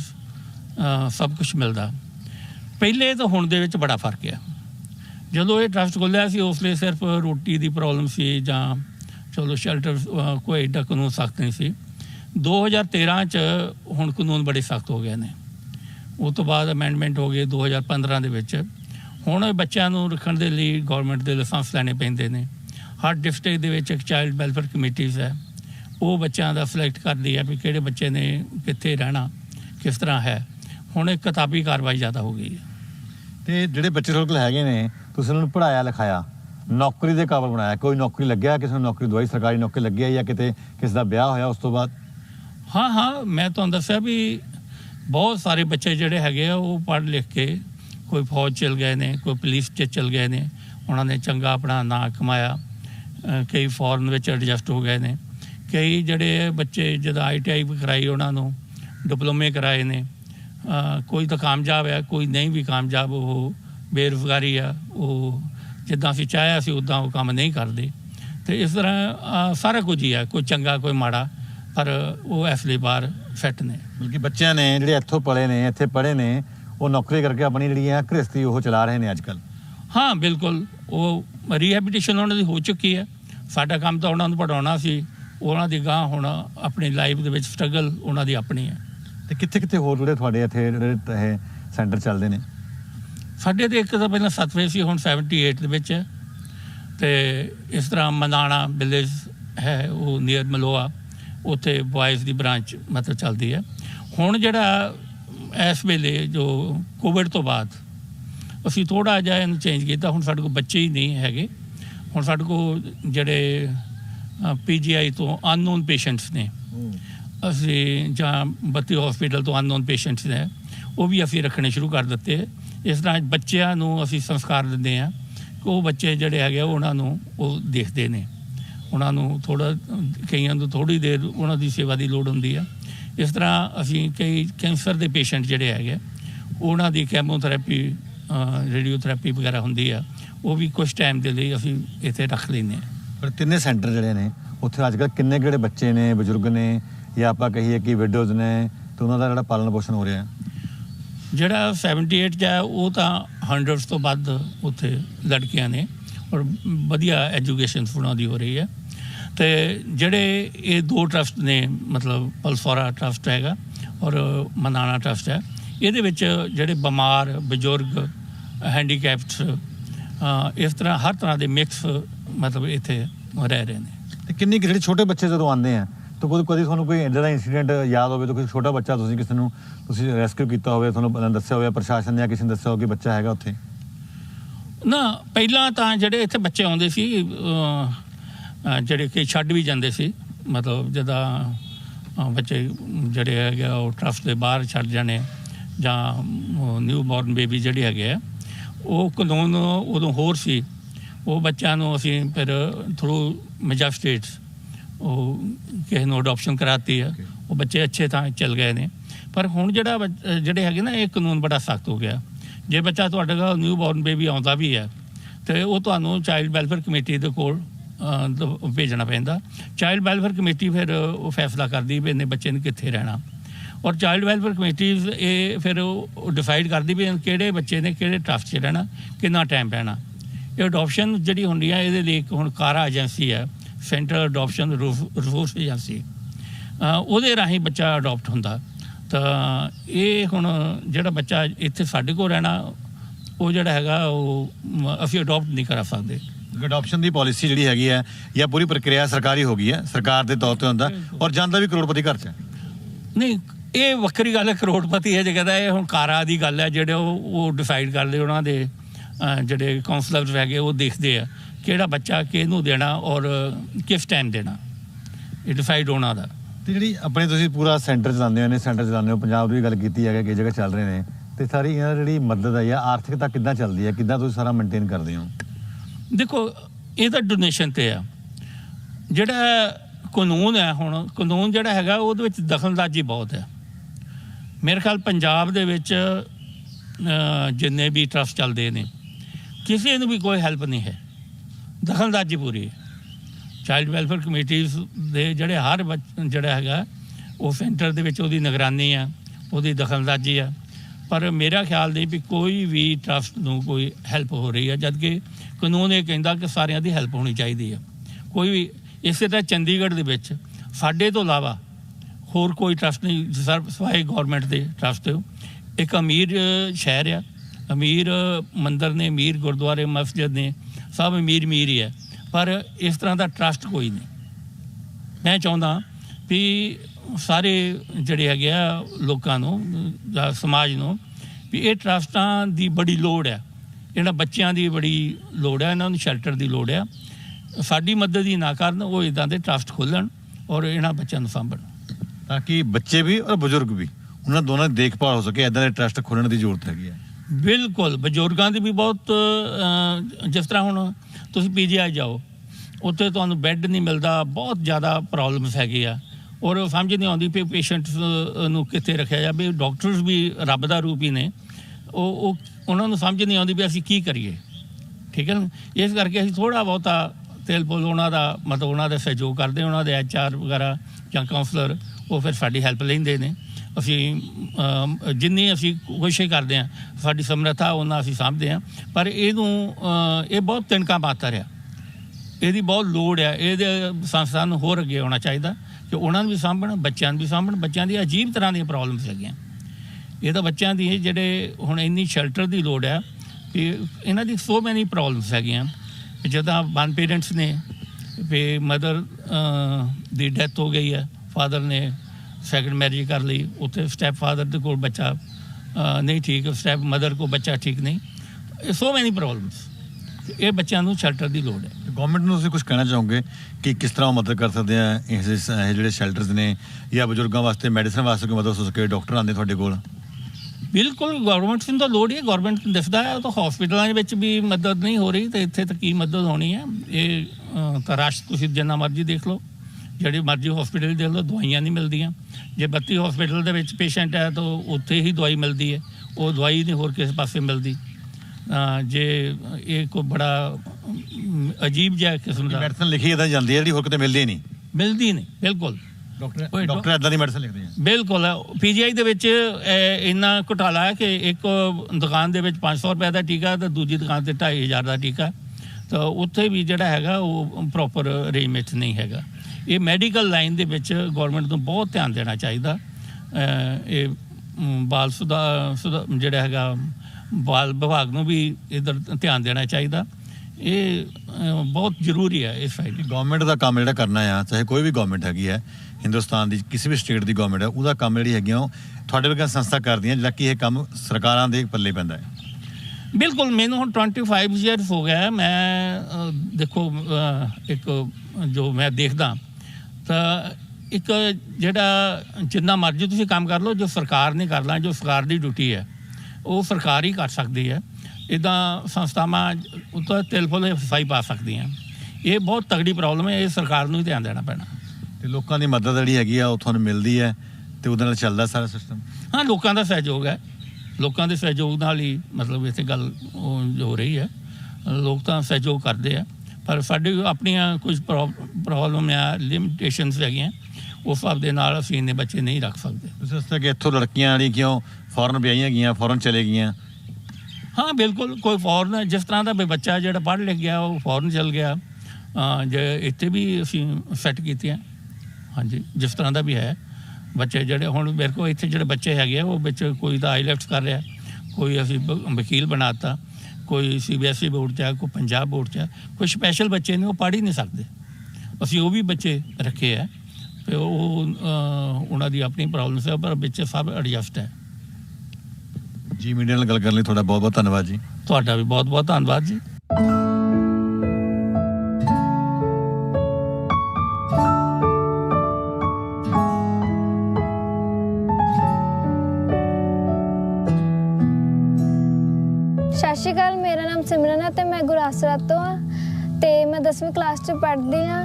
ਸਭ ਕੁਝ ਮਿਲਦਾ। ਪਹਿਲੇ ਤੋਂ ਹੁਣ ਦੇ ਵਿੱਚ ਬੜਾ ਫ਼ਰਕ ਆ ਜਦੋਂ ਇਹ ਟਰਸਟ ਖੋਲ੍ਹਿਆ ਸੀ, ਉਸ ਲਈ ਸਿਰਫ ਰੋਟੀ ਦੀ ਪ੍ਰੋਬਲਮ ਸੀ ਜਾਂ ਚਲੋ ਸ਼ੈਲਟਰ ਕੋਈ ਏਡਾ ਕਾਨੂੰਨ ਸਖਤ ਨਹੀਂ ਸੀ। 2013 ਚ ਹੁਣ ਕਾਨੂੰਨ ਬੜੇ ਸਖਤ ਹੋ ਗਏ ਨੇ। ਉਸ ਤੋਂ ਬਾਅਦ ਅਮੈਂਡਮੈਂਟ ਹੋ ਗਏ 2015 ਦੇ ਵਿੱਚ। ਹੁਣ ਬੱਚਿਆਂ ਨੂੰ ਰੱਖਣ ਦੇ ਲਈ ਗਵਰਨਮੈਂਟ ਦੇ ਲਾਇਸੈਂਸ ਲੈਣੇ ਪੈਂਦੇ ਨੇ। ਹਰ ਡਿਸਟ੍ਰਿਕਟ ਦੇ ਵਿੱਚ ਇੱਕ ਚਾਈਲਡ ਵੈਲਫੇਅਰ ਕਮੇਟੀਜ਼ ਹੈ। ਉਹ ਬੱਚਿਆਂ ਦਾ ਸਿਲੈਕਟ ਕਰਦੀ ਹੈ ਵੀ ਕਿਹੜੇ ਬੱਚੇ ਨੇ, ਕਿੱਥੇ ਰਹਿਣਾ, ਕਿਸ ਤਰ੍ਹਾਂ ਹੈ। ਹੁਣ ਇਹ ਕਿਤਾਬੀ ਕਾਰਵਾਈ ਜ਼ਿਆਦਾ ਹੋ ਗਈ ਹੈ। ਤੇ ਜਿਹੜੇ ਬੱਚੇ ਤੁਹਾਡੇ ਕੋਲ ਹੈਗੇ ਨੇ ਤੁਸੀਂ ਉਹਨਾਂ ਨੂੰ ਪੜਾਇਆ ਲਿਖਾਇਆ, ਨੌਕਰੀ ਦੇ ਕਾਬਲ ਬਣਾਇਆ। ਕੋਈ ਨੌਕਰੀ ਲੱਗਿਆ, ਕਿਸੇ ਨੂੰ ਨੌਕਰੀ ਦਵਾਈ, ਸਰਕਾਰੀ ਨੌਕਰੀ ਲੱਗਿਆ ਜਾਂ ਕਿਤੇ ਕਿਸੇ ਦਾ ਵਿਆਹ ਹੋਇਆ ਉਸ ਤੋਂ ਬਾਅਦ? ਹਾਂ ਹਾਂ, ਮੈਂ ਤੁਹਾਨੂੰ ਦੱਸਿਆ ਵੀ ਬਹੁਤ ਸਾਰੇ ਬੱਚੇ ਜਿਹੜੇ ਹੈਗੇ ਆ, ਉਹ ਪੜ੍ਹ ਲਿਖ ਕੇ ਕੋਈ ਫੌਜ ਚਲ ਗਏ ਨੇ, ਕੋਈ ਪੁਲਿਸ 'ਚ ਚਲ ਗਏ ਨੇ। ਉਹਨਾਂ ਨੇ ਚੰਗਾ ਆਪਣਾ ਨਾਂ ਕਮਾਇਆ। ਕਈ ਫੋਰਨ ਵਿੱਚ ਐਡਜਸਟ ਹੋ ਗਏ ਨੇ। ਕਈ ਜਿਹੜੇ ਬੱਚੇ ਜਦੋਂ ਆਈਟੀਆਈ ਕਰਾਈ ਉਹਨਾਂ ਨੂੰ, ਡਿਪਲੋਮੇ ਕਰਾਏ ਨੇ। ਕੋਈ ਤਾਂ ਕਾਮਯਾਬ ਹੈ, ਕੋਈ ਨਹੀਂ ਵੀ ਕਾਮਯਾਬ, ਉਹ ਬੇਰੁਜ਼ਗਾਰੀ ਆ ਉਹ ਜਿੱਦਾਂ ਅਸੀਂ ਚਾਹਿਆ ਸੀ ਉਦਾਂ ਉਹ ਕੰਮ ਨਹੀਂ ਕਰਦੇ। ਤੇ ਇਸ ਤਰ੍ਹਾਂ ਸਾਰਾ ਕੁਝ ਹੀ ਹੈ ਕੋਈ ਚੰਗਾ ਕੋਈ ਮਾੜਾ ਪਰ ਉਹ ਇਸ ਲਈ ਬਾਹਰ ਫਿੱਟ ਨੇ। ਬਲਕਿ ਬੱਚਿਆਂ ਨੇ ਜਿਹੜੇ ਇੱਥੋਂ ਪੜੇ ਨੇ ਇੱਥੇ ਪੜੇ ਨੇ ਉਹ ਨੌਕਰੀ ਕਰਕੇ ਆਪਣੀ ਜਿਹੜੀ ਹੈ ਗ੍ਰਸਤੀ ਉਹ ਚਲਾ ਰਹੇ ਨੇ ਅੱਜ ਕੱਲ ਹਾਂ ਬਿਲਕੁਲ। ਉਹ ਰੀਹੈਬਿਲਿਟੇਸ਼ਨ ਉਹਨਾਂ ਦੀ ਹੋ ਚੁੱਕੀ ਹੈ ਸਾਡਾ ਕੰਮ ਤਾਂ ਉਹਨਾਂ ਨੂੰ ਪੜਾਉਣਾ ਸੀ। ਉਹਨਾਂ ਦੀ ਗਾਂ ਹੁਣ ਆਪਣੀ ਲਾਈਫ ਦੇ ਵਿੱਚ ਸਟਰਗਲ ਉਹਨਾਂ ਦੀ ਆਪਣੀ ਹੈ ਤੇ ਕਿੱਥੇ ਕਿੱਥੇ ਹੋਰ ਜਿਹੜੇ ਤੁਹਾਡੇ ਇੱਥੇ ਜਿਹੜੇ ਸੈਂਟਰ ਚੱਲਦੇ ਨੇ? ਸਾਡੇ ਤੇ ਇੱਕ ਤਾਂ ਪਹਿਲਾਂ ਸਤਵੇਂ ਸੀ, ਹੁਣ 78 ਦੇ ਵਿੱਚ। ਹੈ ਤੇ ਇਸ ਤਰ੍ਹਾਂ ਮਨਾਣਾ ਵਿਲੇਜ ਹੈ, ਉਹ ਨੀਅਰ ਮਲੋਆ, ਉੱਥੇ ਬॉयਜ਼ ਦੀ ਬ੍ਰਾਂਚ ਮਤਲਬ ਚੱਲਦੀ ਹੈ। ਹੁਣ ਜਿਹੜਾ ਇਸ ਵੇਲੇ ਜੋ ਕੋਵਿਡ ਤੋਂ ਬਾਅਦ ਅਸੀਂ ਥੋੜਾ ਜਿਹਾ ਇਹਨੂੰ ਚੇਂਜ ਕੀਤਾ, ਹੁਣ ਸਾਡੇ ਕੋਲ ਬੱਚੇ ਹੀ ਨਹੀਂ ਹੈਗੇ। ਹੁਣ ਸਾਡੇ ਕੋਲ ਜਿਹੜੇ ਪੀਜੀਆਈ ਤੋਂ ਅਨਨੋਨ ਪੇਸ਼ੈਂਟਸ ਨੇ। ਅਸੀਂ ਜਾਂ ਬੱਤੀ ਹਸਪੀਟਲ ਤੋਂ ਅਨਨੋਨ ਪੇਸ਼ੈਂਟਸ ਨੇ, ਉਹ ਵੀ ਅਸੀਂ ਰੱਖਣੇ ਸ਼ੁਰੂ ਕਰ ਦਿੱਤੇ। ਇਸ ਤਰ੍ਹਾਂ ਬੱਚਿਆਂ ਨੂੰ ਅਸੀਂ ਸੰਸਕਾਰ ਦਿੰਦੇ ਆ ਉਹ ਬੱਚੇ ਜਿਹੜੇ ਹੈਗੇ ਆ, ਉਹਨਾਂ ਨੂੰ ਉਹ ਦੇਖਦੇ ਨੇ। ਉਹਨਾਂ ਨੂੰ ਥੋੜਾ ਕਈਆਂ ਨੂੰ ਥੋੜੀ ਦੇਰ ਉਹਨਾਂ ਦੀ ਸੇਵਾ ਦੀ ਲੋੜ ਹੁੰਦੀ ਆ। ਇਸ ਤਰ੍ਹਾਂ ਅਸੀਂ ਕਈ ਕੈਂਸਰ ਦੇ ਪੇਸ਼ੈਂਟ ਜਿਹੜੇ ਹੈਗੇ ਆ, ਉਹਨਾਂ ਦੀ ਕੈਮੋਥੈਰੇਪੀ ਰੇਡੀਓਥੈਰੇਪੀ ਵਗੈਰਾ ਹੁੰਦੀ ਆ ਉਹ ਵੀ ਕੁਝ ਟਾਈਮ ਦੇ ਲਈ ਅਸੀਂ ਇੱਥੇ ਰੱਖ ਲੈਂਦੇ ਹਾਂ। ਪਰ ਤਿੰਨੇ ਸੈਂਟਰ ਜਿਹੜੇ ਨੇ ਉੱਥੇ ਅੱਜ ਕੱਲ ਕਿੰਨੇ ਕਿਹੜੇ ਬੱਚੇ ਨੇ ਬਜ਼ੁਰਗ ਨੇ ਜਾਂ ਆਪਾਂ ਕਹੀਏ ਕਿ ਵਿਡੋਜ਼ ਨੇ ਤੇ ਉਹਨਾਂ ਦਾ ਜਿਹੜਾ ਪਾਲਣ ਪੋਸ਼ਣ ਹੋ ਰਿਹਾ। ਜਿਹੜਾ 78 ਚ ਹੈ, ਉਹ ਤਾਂ 100 ਤੋਂ ਵੱਧ ਉੱਥੇ ਲੜਕੀਆਂ ਨੇ ਔਰ ਵਧੀਆ ਐਜੂਕੇਸ਼ਨ ਉਹਨਾਂ ਦੀ ਹੋ ਰਹੀ ਹੈ। ਤੇ ਜਿਹੜੇ ਇਹ ਦੋ ਟਰਸਟ ਨੇ, ਮਤਲਬ ਪਲਸਫੋਰਾ ਟਰਸਟ ਹੈਗਾ ਔਰ ਮਨਾਣਾ ਟਰਸਟ ਹੈ, ਇਹਦੇ ਵਿੱਚ ਜਿਹੜੇ ਬਿਮਾਰ, ਬਜ਼ੁਰਗ ਹੈਂਡੀਕੈਪਟਸ ਇਸ ਤਰ੍ਹਾਂ ਹਰ ਤਰ੍ਹਾਂ ਦੇ ਮਿਕਸ ਮਤਲਬ ਇੱਥੇ ਰਹਿ ਰਹੇ ਨੇ। ਤੇ ਕਿੰਨੀ ਕੁ ਜਿਹੜੇ ਛੋਟੇ ਬੱਚੇ ਜਦੋਂ ਆਉਂਦੇ ਆ ਤਾਂ ਕੋਈ ਕਦੀ ਤੁਹਾਨੂੰ ਕੋਈ ਇਦਾਂ ਦਾ ਇਨਸੀਡੈਂਟ ਯਾਦ ਹੋਵੇ ਤਾਂ ਕੋਈ ਛੋਟਾ ਬੱਚਾ ਤੁਸੀਂ ਕਿਸੇ ਨੂੰ ਤੁਸੀਂ ਰੈਸਕਿਊ ਕੀਤਾ ਹੋਵੇ ਤੁਹਾਨੂੰ ਦੱਸਿਆ ਹੋਵੇ ਪ੍ਰਸ਼ਾਸਨ ਨੇ ਜਾਂ ਕਿਸੇ ਨੇ ਦੱਸਿਆ ਹੋਵੇ ਕਿ ਬੱਚਾ ਹੈਗਾ ਉੱਥੇ? ਨਾ ਪਹਿਲਾਂ ਤਾਂ ਜਿਹੜੇ ਇੱਥੇ ਬੱਚੇ ਆਉਂਦੇ ਸੀ ਜਿਹੜੇ ਕਿ ਛੱਡ ਵੀ ਜਾਂਦੇ ਸੀ ਮਤਲਬ ਜਦਾਂ ਬੱਚੇ ਜਿਹੜੇ ਹੈਗੇ ਆ, ਉਹ ਟਰਫ ਦੇ ਬਾਹਰ ਛੱਡ ਜਾਣੇ ਜਾਂ ਨਿਊ ਬੋਰਨ ਬੇਬੀ ਜਿਹੜੇ ਹੈਗੇ ਆ ਉਹ ਕਾਨੂੰਨ ਉਦੋਂ ਹੋਰ ਸੀ। ਉਹ ਬੱਚਿਆਂ ਨੂੰ ਅਸੀਂ ਫਿਰ ਥਰੂ ਮੈਜਿਸਟ੍ਰੇਟਸ ਉਹ ਕਿਸੇ ਨੂੰ ਅਡਾਪਸ਼ਨ ਕਰਾਤੀ ਆ ਉਹ ਬੱਚੇ ਅੱਛੇ ਤਾਂ ਚੱਲ ਗਏ ਨੇ। ਪਰ ਹੁਣ ਜਿਹੜਾ ਜਿਹੜੇ ਹੈਗੇ ਨਾ ਇਹ ਕਾਨੂੰਨ ਬੜਾ ਸਖਤ ਹੋ ਗਿਆ। ਜੇ ਬੱਚਾ ਤੁਹਾਡੇ ਕੋਲ ਨਿਊ ਬੋਰਨ ਬੇਬੀ ਆਉਂਦਾ ਵੀ ਹੈ ਤੇ ਉਹ ਤੁਹਾਨੂੰ ਚਾਈਲਡ ਵੈਲਫੇਅਰ ਕਮੇਟੀ ਦੇ ਕੋਲ ਭੇਜਣਾ ਪੈਂਦਾ। ਚਾਈਲਡ ਵੈਲਫੇਅਰ ਕਮੇਟੀ ਫਿਰ ਉਹ ਫੈਸਲਾ ਕਰਦੀ ਵੀ ਇਹਨੇ ਬੱਚੇ ਨੇ ਕਿੱਥੇ ਰਹਿਣਾ। ਔਰ ਚਾਈਲਡ ਵੈਲਫੇਅਰ ਕਮੇਟੀਜ਼ ਇਹ ਫਿਰ ਉਹ ਡਿਸਾਈਡ ਕਰਦੀ ਵੀ ਕਿਹੜੇ ਬੱਚੇ ਨੇ ਕਿਹੜੇ ਟਰਸਟ 'ਚ ਰਹਿਣਾ ਕਿੰਨਾ ਟਾਈਮ ਰਹਿਣਾ ਇਹ ਅਡਾਪਸ਼ਨ ਜਿਹੜੀ ਹੁੰਦੀ ਹੈ ਇਹਦੇ ਲਈ ਇੱਕ ਹੁਣ ਕਾਰਾ ਏਜੰਸੀ ਹੈ ਸੈਂਟਰਲ ਅਡਾਪਸ਼ਨ ਰਿਸੋਰਸ ਏਜੰਸੀ ਉਹਦੇ ਰਾਹੀਂ ਬੱਚਾ ਅਡਾਪਟ ਹੁੰਦਾ। ਤਾਂ ਇਹ ਹੁਣ ਜਿਹੜਾ ਬੱਚਾ ਇੱਥੇ ਸਾਡੇ ਕੋਲ ਰਹਿਣਾ ਉਹ ਜਿਹੜਾ ਹੈਗਾ ਉਹ ਅਸੀਂ ਅਡਾਪਟ ਨਹੀਂ ਕਰਾ ਸਕਦੇ। ਅਡਾਪਸ਼ਨ ਦੀ ਪਾਲਿਸੀ ਜਿਹੜੀ ਹੈਗੀ ਹੈ ਜਾਂ ਪੂਰੀ ਪ੍ਰਕਿਰਿਆ ਸਰਕਾਰੀ ਹੋ ਗਈ ਹੈ ਸਰਕਾਰ ਦੇ ਤੌਰ ਤੇ ਹੁੰਦਾ ਔਰ ਜਾਂਦਾ ਵੀ ਕਰੋੜਪਤੀ ਘਰ ਚ। ਨਹੀਂ ਇਹ ਵੱਖਰੀ ਗੱਲ ਹੈ ਕਰੋੜਪਤੀ ਹੈ ਜੇ ਕਹਿੰਦਾ ਇਹ ਹੁਣ ਕਾਰਾ ਦੀ ਗੱਲ ਹੈ ਜਿਹੜੇ ਉਹ ਉਹ ਡਿਸਾਈਡ ਕਰਦੇ ਉਹਨਾਂ ਦੇ ਜਿਹੜੇ ਕਾਉਂਸਲਰਸ ਹੈਗੇ ਉਹ ਦੇਖਦੇ ਆ। ਕਿਹੜਾ ਬੱਚਾ ਕਿਹਨੂੰ ਦੇਣਾ ਔਰ ਕਿਸ ਟਾਈਮ ਦੇਣਾ। ਇਹ ਡਿਸਾਈਡ ਹੋਣਾ ਦਾ। ਤੇ ਜਿਹੜੀ ਆਪਣੇ ਤੁਸੀਂ ਪੂਰਾ ਸੈਂਟਰ ਚਲਾਉਂਦੇ ਹੋ ਨੇ ਸੈਂਟਰ ਚਲਾਉਂਦੇ ਹੋ ਪੰਜਾਬ ਦੀ ਗੱਲ ਕੀਤੀ ਹੈ ਕਿ ਕਿਹ ਜਗ੍ਹਾ ਚੱਲ ਰਹੇ ਨੇ। ਤੇ ਸਾਰੀ ਇਹਨਾਂ ਜਿਹੜੀ ਮਦਦ ਹੈ ਜਾਂ ਆਰਥਿਕਤਾ ਕਿੱਦਾਂ ਚੱਲਦੀ ਹੈ ਕਿੱਦਾਂ ਤੁਸੀਂ ਸਾਰਾ ਮੇਨਟੇਨ ਕਰਦੇ ਹੋ? ਦੇਖੋ ਇਹ ਤਾਂ ਡੋਨੇਸ਼ਨ ਤੇ ਆ। ਜਿਹੜਾ ਕਾਨੂੰਨ ਹੈ ਹੁਣ ਕਾਨੂੰਨ ਜਿਹੜਾ ਹੈਗਾ ਉਹਦੇ ਵਿੱਚ ਦਖਲਅੰਦਾਜ਼ੀ ਬਹੁਤ ਹੈ। ਮੇਰੇ ਖਿਆਲ ਪੰਜਾਬ ਦੇ ਵਿੱਚ ਜਿੰਨੇ ਵੀ ਟਰਸਟ ਚੱਲਦੇ ਨੇ ਕਿਸੇ ਨੂੰ ਵੀ ਕੋਈ ਹੈਲਪ ਨਹੀਂ ਹੈ। ਦਖਲਅੰਦਾਜ਼ੀ ਪੂਰੀ। ਚਾਈਲਡ ਵੈਲਫੇਅਰ ਕਮੇਟੀਜ਼ ਦੇ ਜਿਹੜੇ ਹਰ ਬੱਚ- ਜਿਹੜਾ ਹੈਗਾ, ਉਹ ਸੈਂਟਰ ਦੇ ਵਿੱਚ ਉਹਦੀ ਨਿਗਰਾਨੀ ਆ, ਉਹਦੀ ਦਖਲਅੰਦਾਜ਼ੀ ਆ। ਪਰ ਮੇਰਾ ਖਿਆਲ ਨਹੀਂ ਵੀ ਕੋਈ ਵੀ ਟਰਸਟ ਨੂੰ ਕੋਈ ਹੈਲਪ ਹੋ ਰਹੀ ਹੈ ਜਦਕਿ ਕਾਨੂੰਨ ਇਹ ਕਹਿੰਦਾ ਕਿ ਸਾਰਿਆਂ ਦੀ ਹੈਲਪ ਹੋਣੀ ਚਾਹੀਦੀ ਹੈ ਕੋਈ ਵੀ, ਇਸੇ ਤਰ੍ਹਾਂ ਚੰਡੀਗੜ੍ਹ ਦੇ ਵਿੱਚ, ਸਾਡੇ ਤੋਂ ਇਲਾਵਾ ਹੋਰ ਕੋਈ ਟਰਸਟ ਨਹੀਂ ਸਰ ਸਵਾਏ ਗਵਰਨਮੈਂਟ ਦੇ ਟਰਸਟ ਇੱਕ ਅਮੀਰ ਸ਼ਹਿਰ ਆ, ਅਮੀਰ ਮੰਦਰ ਨੇ, ਅਮੀਰ ਗੁਰਦੁਆਰੇ, ਮਸਜਿਦ ਨੇ ਸਭ ਅਮੀਰ ਅਮੀਰ ਹੀ ਹੈ। ਪਰ ਇਸ ਤਰ੍ਹਾਂ ਦਾ ਟਰਸਟ ਕੋਈ ਨਹੀਂ। ਮੈਂ ਚਾਹੁੰਦਾ ਵੀ ਸਾਰੇ ਜਿਹੜੇ ਹੈਗੇ ਆ ਲੋਕਾਂ ਨੂੰ, ਜਾਂ ਸਮਾਜ ਨੂੰ, ਵੀ ਇਹ ਟਰਸਟਾਂ ਦੀ ਬੜੀ ਲੋੜ ਹੈ। ਇਹਨਾਂ ਬੱਚਿਆਂ ਦੀ ਬੜੀ ਲੋੜ ਹੈ, ਇਹਨਾਂ ਨੂੰ ਸ਼ੈਲਟਰ ਦੀ ਲੋੜ ਹੈ। ਸਾਡੀ ਮਦਦ ਹੀ ਨਾ ਕਰਨ, ਉਹ ਇਦਾਂ ਦੇ ਟਰਸਟ ਖੋਲਣ ਔਰ ਇਹਨਾਂ ਬੱਚਿਆਂ ਨੂੰ ਸਾਂਭਣ। ਤਾਂ ਕਿ ਬੱਚੇ ਵੀ ਔਰ ਬਜ਼ੁਰਗ ਵੀ, ਉਹਨਾਂ ਦੋਨਾਂ ਦੀ ਦੇਖਭਾਲ ਹੋ ਸਕੇ ਇਦਾਂ ਦੇ ਟਰਸਟ ਖੋਲਣ ਦੀ ਜ਼ਰੂਰਤ ਹੈਗੀ ਹੈ। ਬਿਲਕੁਲ, ਬਜ਼ੁਰਗਾਂ ਦੀ ਵੀ ਬਹੁਤ ਜਿਸ ਤਰ੍ਹਾਂ ਹੁਣ ਤੁਸੀਂ ਪੀਜੀਆਈ ਜਾਓ, ਉੱਥੇ ਤੁਹਾਨੂੰ ਬੈੱਡ ਨਹੀਂ ਮਿਲਦਾ, ਬਹੁਤ ਜ਼ਿਆਦਾ ਪ੍ਰੋਬਲਮਸ ਹੈਗੇ ਆ। ਔਰ ਸਮਝ ਨਹੀਂ ਆਉਂਦੀ ਵੀ ਪੇਸ਼ੈਂਟਸ ਨੂੰ ਕਿੱਥੇ ਰੱਖਿਆ ਜਾਵੇ ਡਾਕਟਰਸ ਵੀ ਰੱਬ ਦਾ ਰੂਪ ਹੀ ਨੇ। ਉਹ ਉਹ, ਉਹਨਾਂ ਨੂੰ ਸਮਝ ਨਹੀਂ ਆਉਂਦੀ ਵੀ ਅਸੀਂ ਕੀ ਕਰੀਏ। ਠੀਕ ਹੈ ਨਾ? ਇਸ ਕਰਕੇ ਅਸੀਂ ਥੋੜਾ ਬਹੁਤਾ ਤੇਲ ਪੁਲ ਉਹਨਾਂ ਦਾ, ਮਤਲਬ ਉਹਨਾਂ ਦਾ ਸਹਿਯੋਗ ਕਰਦੇ, ਉਹਨਾਂ ਦੇ ਐਚਆਰ ਵਗੈਰਾ ਜਾਂ ਕਾਉਂਸਲਰ ਉਹ ਫਿਰ ਸਾਡੀ ਹੈਲਪ ਲੈਂਦੇ ਨੇ। ਅਸੀਂ ਜਿੰਨੀ ਅਸੀਂ ਕੋਸ਼ਿਸ਼ ਕਰਦੇ ਹਾਂ, ਸਾਡੀ ਸਮਰੱਥਾ ਉਹਨਾਂ ਅਸੀਂ ਸਾਂਭਦੇ ਹਾਂ, ਪਰ ਇਹਨੂੰ ਇਹ ਬਹੁਤ ਤਿਣਕਾ ਮਾਤਰ ਆ ਇਹਦੀ ਬਹੁਤ ਲੋੜ ਹੈ ਇਹਦੇ ਸੰਸਥਾ ਨੂੰ ਹੋਰ ਅੱਗੇ ਆਉਣਾ ਚਾਹੀਦਾ ਕਿ ਉਹਨਾਂ ਨੂੰ ਵੀ ਸਾਂਭਣ, ਬੱਚਿਆਂ ਨੂੰ ਵੀ ਸਾਂਭਣ, ਬੱਚਿਆਂ ਦੀ ਅਜੀਬ ਤਰ੍ਹਾਂ ਦੀਆਂ ਪ੍ਰੋਬਲਮਸ ਹੈਗੀਆਂ। ਇਹ ਤਾਂ ਬੱਚਿਆਂ ਦੀ ਜਿਹੜੇ ਹੁਣ ਇੰਨੀ ਸ਼ੈਲਟਰ ਦੀ ਲੋੜ ਹੈ ਕਿ ਇਹਨਾਂ ਦੀ ਸੋ ਮੈਨੀ ਪ੍ਰੋਬਲਮਸ ਹੈਗੀਆਂ। ਕਿ ਜਦੋਂ ਵਨ ਪੇਰੈਂਟਸ ਨੇ, ਵੀ ਮਦਰ ਦੀ ਡੈਥ ਹੋ ਗਈ ਹੈ ਫਾਦਰ ਨੇ ਸੈਕੰਡ ਮੈਰਿਜ ਕਰ ਲਈ ਉੱਥੇ ਸਟੈਪ ਫਾਦਰ ਦੇ ਕੋਲ ਬੱਚਾ ਨਹੀਂ ਠੀਕ ਸਟੈਪ ਮਦਰ ਕੋ ਬੱਚਾ ਠੀਕ ਨਹੀਂ। ਸੋ ਮੈਨੀ ਪ੍ਰੋਬਲਮਸ ਇਹ ਬੱਚਿਆਂ ਨੂੰ ਸ਼ੈਲਟਰ ਦੀ ਲੋੜ ਹੈ। ਗਵਰਨਮੈਂਟ ਨੂੰ ਤੁਸੀਂ ਕੁਝ ਕਹਿਣਾ ਚਾਹੋਗੇ ਕਿ ਕਿਸ ਤਰ੍ਹਾਂ ਮਦਦ ਕਰ ਸਕਦੇ ਆ ਇਸ ਇਹ ਜਿਹੜੇ ਸ਼ੈਲਟਰਸ ਨੇ ਜਾਂ ਬਜ਼ੁਰਗਾਂ ਵਾਸਤੇ ਮੈਡੀਸਨ ਵਾਸਤੇ ਕੋਈ ਮਦਦ ਹੋ ਸਕੇ ਡਾਕਟਰ ਆਉਂਦੇ ਤੁਹਾਡੇ ਕੋਲ? ਬਿਲਕੁਲ ਗਵਰਨਮੈਂਟ ਨੂੰ ਤਾਂ ਲੋੜ ਹੀ ਗਵਰਨਮੈਂਟ ਨੂੰ ਦਿਸਦਾ ਹੈ ਉਹ ਤਾਂ ਹਸਪੀਟਲਾਂ ਦੇ ਵਿੱਚ ਵੀ ਮਦਦ ਨਹੀਂ ਹੋ ਰਹੀ ਤੇ ਇੱਥੇ ਤਾਂ ਕੀ ਮਦਦ ਹੋਣੀ ਹੈ? ਇਹ ਤਾਂ ਰਸ਼ ਤੁਸੀਂ ਜਿੰਨਾ ਮਰਜ਼ੀ ਦੇਖ ਲਓ। ਜਿਹੜੇ ਮਰਜ਼ੀ ਹਸਪੀਟਲ ਦੇਖ ਲਓ ਦਵਾਈਆਂ ਨਹੀਂ ਮਿਲਦੀਆਂ। ਜੇ 32 ਹਸਪੀਟਲ ਦੇ ਵਿੱਚ ਪੇਸ਼ੈਂਟ ਹੈ ਤਾਂ ਉੱਥੇ ਹੀ ਦਵਾਈ ਮਿਲਦੀ ਹੈ। ਉਹ ਦਵਾਈ ਨਹੀਂ ਹੋਰ ਕਿਸੇ ਪਾਸੇ ਮਿਲਦੀ। ਜੇ ਇਹ ਕੋਈ ਬੜਾ ਅਜੀਬ ਜਿਹਾ ਕਿਸਮ ਦਾ ਮੈਡੀਸਨ ਲਿਖੀ ਇਦਾਂ ਜਾਂਦੀ ਹੈ ਜਿਹੜੀ ਹੋਰ ਕਿਤੇ ਮਿਲਦੀ ਨਹੀਂ। ਮਿਲਦੀ ਨਹੀਂ ਬਿਲਕੁਲ। ਡਾਕਟਰ ਡਾਕਟਰ ਇਦਾਂ ਦੀ ਮੈਡੀਸਨ ਲਿਖਦੇ ਆ। ਬਿਲਕੁਲ। ਪੀਜੀਆਈ ਦੇ ਵਿੱਚ ਇੰਨਾ ਘੁਟਾਲਾ ਹੈ ਕਿ ਇੱਕ ਦੁਕਾਨ ਦੇ ਵਿੱਚ 500 ਰੁਪਏ ਦਾ ਟੀਕਾ ਤੇ ਦੂਜੀ ਦੁਕਾਨ ਤੇ 2500 ਦਾ ਟੀਕਾ। ਤਾਂ ਉੱਥੇ ਵੀ ਜਿਹੜਾ ਹੈਗਾ ਉਹ ਪ੍ਰੋਪਰ ਅਰੇਂਜਮੈਂਟ ਨਹੀਂ ਹੈਗਾ। ਇਹ ਮੈਡੀਕਲ ਲਾਈਨ ਦੇ ਵਿੱਚ ਗਵਰਨਮੈਂਟ ਨੂੰ ਬਹੁਤ ਧਿਆਨ ਦੇਣਾ ਚਾਹੀਦਾ ਇਹ ਬਾਲ ਸੁਧਾ ਜਿਹੜਾ ਹੈਗਾ ਬਾਲ ਵਿਭਾਗ ਨੂੰ ਵੀ ਇਧਰ ਧਿਆਨ ਦੇਣਾ ਚਾਹੀਦਾ ਇਹ ਬਹੁਤ ਜ਼ਰੂਰੀ ਹੈ ਇਸ ਸਾਈਡ ਗਵਰਨਮੈਂਟ ਦਾ ਕੰਮ ਜਿਹੜਾ ਕਰਨਾ ਆ ਚਾਹੇ ਕੋਈ ਵੀ ਗਵਰਨਮੈਂਟ ਹੈਗੀ ਹੈ ਹਿੰਦੁਸਤਾਨ ਦੀ ਕਿਸੇ ਵੀ ਸਟੇਟ ਦੀ ਗਵਰਨਮੈਂਟ ਹੈ ਉਹਦਾ ਕੰਮ ਜਿਹੜੀ ਹੈਗੀ ਉਹ ਤੁਹਾਡੇ ਵਰਗੀਆਂ ਸੰਸਥਾ ਕਰਦੀਆਂ ਜਿਹੜਾ ਕਿ ਇਹ ਕੰਮ ਸਰਕਾਰਾਂ ਦੇ ਪੱਲੇ ਪੈਂਦਾ ਹੈ ਬਿਲਕੁਲ ਮੈਨੂੰ ਹੁਣ 25 ਇਅਰਸ ਹੋ ਗਿਆ। ਮੈਂ ਦੇਖੋ ਇੱਕ ਜੋ ਮੈਂ ਦੇਖਦਾ ਤਾਂ ਇੱਕ ਜਿਹੜਾ ਜਿੰਨਾ ਮਰਜ਼ੀ ਤੁਸੀਂ ਕੰਮ ਕਰ ਲਓ ਜੋ ਸਰਕਾਰ ਨੇ ਕਰਨਾ ਜੋ ਸਰਕਾਰ ਦੀ ਡਿਊਟੀ ਹੈ ਉਹ ਸਰਕਾਰ ਹੀ ਕਰ ਸਕਦੀ ਹੈ। ਇਦਾਂ ਸੰਸਥਾਵਾਂ ਉੱਤੇ ਟੈਲੀਫੋਨ ਸਫ਼ਾਈ ਪਾ ਸਕਦੀਆਂ। ਇਹ ਬਹੁਤ ਤਗੜੀ ਪ੍ਰੋਬਲਮ ਹੈ ਇਹ ਸਰਕਾਰ ਨੂੰ ਹੀ ਧਿਆਨ ਦੇਣਾ ਪੈਣਾ। ਤੇ ਲੋਕਾਂ ਦੀ ਮਦਦ ਜਿਹੜੀ ਹੈਗੀ ਆ ਉਹ ਤੁਹਾਨੂੰ ਮਿਲਦੀ ਹੈ ਤੇ ਉਹਦੇ ਨਾਲ ਚੱਲਦਾ ਸਾਰਾ ਸਿਸਟਮ ਹਾਂ ਲੋਕਾਂ ਦਾ ਸਹਿਯੋਗ ਹੈ। ਲੋਕਾਂ ਦੇ ਸਹਿਯੋਗ ਨਾਲ ਹੀ ਮਤਲਬ ਇੱਥੇ ਗੱਲ ਹੋ ਰਹੀ ਹੈ। ਲੋਕ ਤਾਂ ਸਹਿਯੋਗ ਕਰਦੇ ਆ। ਪਰ ਸਾਡੇ ਆਪਣੀਆਂ ਕੁਝ ਪ੍ਰੋਬਲਮ ਆ ਲਿਮਿਟੇਸ਼ਨਸ ਹੈਗੀਆਂ ਉਸ ਹਿਸਾਬ ਦੇ ਨਾਲ ਅਸੀਂ ਇੰਨੇ ਬੱਚੇ ਨਹੀਂ ਰੱਖ ਸਕਦੇ। ਤੁਸੀਂ ਦੱਸਿਆ ਕਿ ਇੱਥੋਂ ਲੜਕੀਆਂ ਜਿਹੜੀ ਕਿਉਂ ਫੌਰਨ ਵਿਆਹੀਆਂ ਗਈਆਂ ਫੌਰਨ ਚਲੇ ਗਈਆਂ? ਹਾਂ ਬਿਲਕੁਲ ਕੋਈ ਫੌਰਨ ਜਿਸ ਤਰ੍ਹਾਂ ਦਾ ਬੱਚਾ ਜਿਹੜਾ ਪੜ੍ਹ ਲਿਖ ਗਿਆ ਉਹ ਫੌਰਨ ਚਲ ਗਿਆ। ਜੇ ਇੱਥੇ ਵੀ ਅਸੀਂ ਸੈੱਟ ਕੀਤੀਆਂ ਹਾਂਜੀ ਜਿਸ ਤਰ੍ਹਾਂ ਦਾ ਵੀ ਹੈ। ਬੱਚੇ ਜਿਹੜੇ ਹੁਣ ਮੇਰੇ ਕੋਲ ਇੱਥੇ ਜਿਹੜੇ ਬੱਚੇ ਹੈਗੇ ਆ ਉਹ ਵਿੱਚ ਕੋਈ ਤਾਂ ਆਈਲੈਟਸ ਕਰ ਰਿਹਾ। ਕੋਈ ਅਸੀਂ ਵਕੀਲ ਬਣਾਤਾ ਕੋਈ ਸੀਬੀਐਸਈ ਬੋਰਡ 'ਚ ਆ ਕੋਈ ਪੰਜਾਬ ਬੋਰਡ 'ਚ ਆ ਕੋਈ ਸਪੈਸ਼ਲ ਬੱਚੇ ਨੇ ਉਹ ਪੜ੍ਹ ਹੀ ਨਹੀਂ ਸਕਦੇ। ਅਸੀਂ ਉਹ ਵੀ ਬੱਚੇ ਰੱਖੇ ਆ ਤੇ ਉਹ ਉਹਨਾਂ ਦੀ ਆਪਣੀ ਪ੍ਰੋਬਲਮਸ ਹੈ ਪਰ ਬੱਚੇ ਸਭ ਐਡਜਸਟ ਹੈ। ਜੀ ਮੀਡੀਆ ਨਾਲ ਗੱਲ ਕਰਨ ਲਈ ਤੁਹਾਡਾ ਬਹੁਤ ਬਹੁਤ ਧੰਨਵਾਦ ਜੀ। ਤੁਹਾਡਾ ਵੀ ਬਹੁਤ ਬਹੁਤ ਧੰਨਵਾਦ ਜੀ। ਨਾਮ ਸਿਮਰਨ ਹੈ ਤੇ ਮੈਂ ਗੁਰਾਸਰਾ ਤੋਂ ਆ। ਤੇ ਮੈਂ 10ਵੀਂ ਕਲਾਸ 'ਚ ਪੜ੍ਹਦੀ ਆ।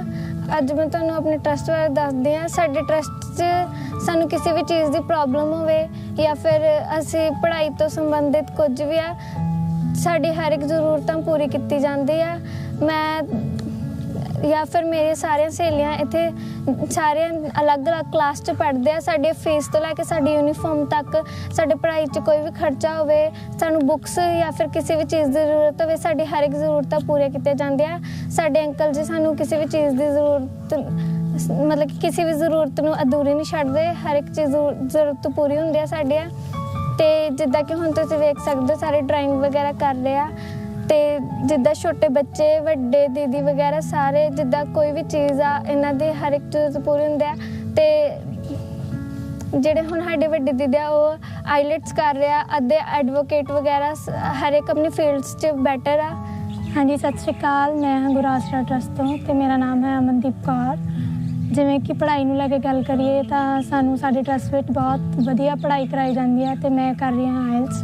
ਅੱਜ ਮੈਂ ਤੁਹਾਨੂੰ ਆਪਣੇ ਟਰਸਟ ਬਾਰੇ ਦੱਸਦੀ ਆ। ਸਾਡੇ ਟਰਸਟ 'ਚ ਸਾਨੂੰ ਕਿਸੇ ਵੀ ਚੀਜ਼ ਦੀ ਪ੍ਰੋਬਲਮ ਹੋਵੇ ਜਾਂ ਫਿਰ ਅਸੀਂ ਪੜ੍ਹਾਈ ਤੋਂ ਸੰਬੰਧਿਤ ਕੁਝ ਵੀ ਆ, ਸਾਡੀ ਹਰ ਇੱਕ ਜ਼ਰੂਰਤਾਂ ਪੂਰੀ ਕੀਤੀ ਜਾਂਦੀ ਆ। ਮੈਂ ਜਾਂ ਫਿਰ ਮੇਰੇ ਸਾਰੀਆਂ ਸਹੇਲੀਆਂ ਇੱਥੇ ਸਾਰੇ ਅਲੱਗ-ਅਲੱਗ ਕਲਾਸ 'ਚ ਪੜ੍ਹਦੇ ਆ, ਸਾਡੇ ਫੀਸ ਤੋਂ ਲੈ ਕੇ ਸਾਡੀ ਯੂਨੀਫਾਰਮ ਤੱਕ, ਸਾਡੇ ਪੜ੍ਹਾਈ 'ਚ ਕੋਈ ਵੀ ਖਰਚਾ ਹੋਵੇ, ਸਾਨੂੰ ਬੁੱਕਸ ਜਾਂ ਫਿਰ ਕਿਸੇ ਵੀ ਚੀਜ਼ ਦੀ ਜ਼ਰੂਰਤ ਹੋਵੇ, ਸਾਡੀ ਹਰ ਇੱਕ ਜ਼ਰੂਰਤਾਂ ਪੂਰੀਆਂ ਕੀਤੀਆਂ ਜਾਂਦੀਆਂ। ਸਾਡੇ ਅੰਕਲ ਜੀ ਸਾਨੂੰ ਕਿਸੇ ਵੀ ਚੀਜ਼ ਦੀ ਜ਼ਰੂਰਤ, ਮਤਲਬ ਕਿ ਕਿਸੇ ਵੀ ਜ਼ਰੂਰਤ ਨੂੰ ਅਧੂਰੀ ਨਹੀਂ ਛੱਡਦੇ, ਹਰ ਇੱਕ ਚੀਜ਼ ਜ਼ਰੂਰਤ ਪੂਰੀ ਹੁੰਦੀ ਆ ਸਾਡੇ ਤੇ ਜਿੱਦਾਂ ਕਿ ਹੁਣ ਤੁਸੀਂ ਵੇਖ ਸਕਦੇ ਹੋ, ਸਾਰੇ ਡਰਾਇੰਗ ਵਗੈਰਾ ਕਰ ਰਹੇ ਆ। ਤੇ ਜਿੱਦਾਂ ਛੋਟੇ ਬੱਚੇ, ਵੱਡੇ, ਦੀਦੀ ਵਗੈਰਾ ਸਾਰੇ ਜਿੱਦਾਂ ਕੋਈ ਵੀ ਚੀਜ਼ ਆ, ਇਹਨਾਂ ਦੀ ਹਰ ਇੱਕ ਚੀਜ਼ ਪੂਰੀ ਹੁੰਦੀ ਆ। ਤੇ ਜਿਹੜੇ ਹੁਣ ਸਾਡੇ ਵੱਡੇ ਦੀਦੀ ਆ, ਉਹ ਆਈਲੈਟਸ ਕਰ ਰਿਹਾ, ਅੱਧੇ ਐਡਵੋਕੇਟ ਵਗੈਰਾ ਸ- ਹਰ ਇੱਕ ਆਪਣੀ ਫੀਲਡਸ 'ਚ ਬੈਟਰ ਆ। ਹਾਂਜੀ, ਸਤਿ ਸ਼੍ਰੀ ਅਕਾਲ, ਮੈਂ ਹਾਂ ਗੁਰਾਸਰਾ ਟਰਸਟ ਤੋਂ ਤੇ ਮੇਰਾ ਨਾਮ ਹੈ ਅਮਨਦੀਪ ਕੌਰ। ਜਿਵੇਂ ਕਿ ਪੜ੍ਹਾਈ ਨੂੰ ਲੈ ਕੇ ਗੱਲ ਕਰੀਏ ਤਾਂ ਸਾਨੂੰ ਸਾਡੇ ਟਰਸਟ ਵਿੱਚ ਬਹੁਤ ਵਧੀਆ ਪੜ੍ਹਾਈ ਕਰਾਈ ਜਾਂਦੀ ਹੈ ਤੇ ਮੈਂ ਕਰ ਰਹੀ ਹਾਂ ਆਇਲਸ